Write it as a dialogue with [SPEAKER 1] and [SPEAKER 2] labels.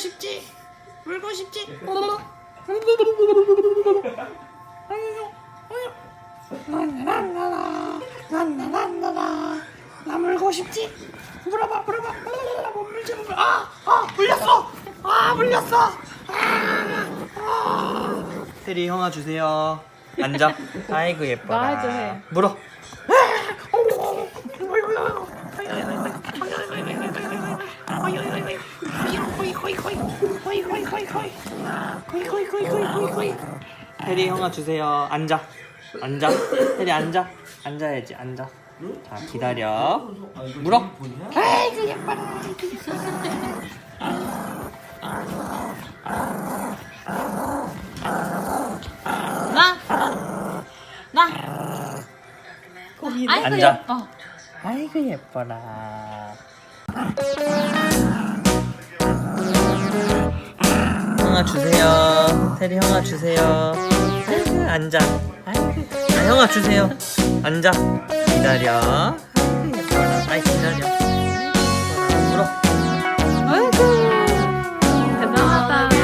[SPEAKER 1] 싶지? 물고 싶지? 나 물고 싶지? 물어봐 물어봐 못 물지 못 물어 아아 물렸어 아 물렸어 테리 형아 주세요 앉아 아이고 예뻐라
[SPEAKER 2] 나도 해.
[SPEAKER 1] 물어 테리 형아 주세요. 앉아. 앉아. 테리 앉아. 앉아야지. 앉아. 자 기다려. 물어. 아이고 예뻐라
[SPEAKER 2] 나! 나! 아이고
[SPEAKER 1] 앉아.
[SPEAKER 2] 예뻐.
[SPEAKER 1] 아이고 예뻐라 형아 주세요. 테리 형아 주세요. 앉아. 아, 형아 주세요. 앉아. 기다려. 아, 기다려. 아이고. 대단하다.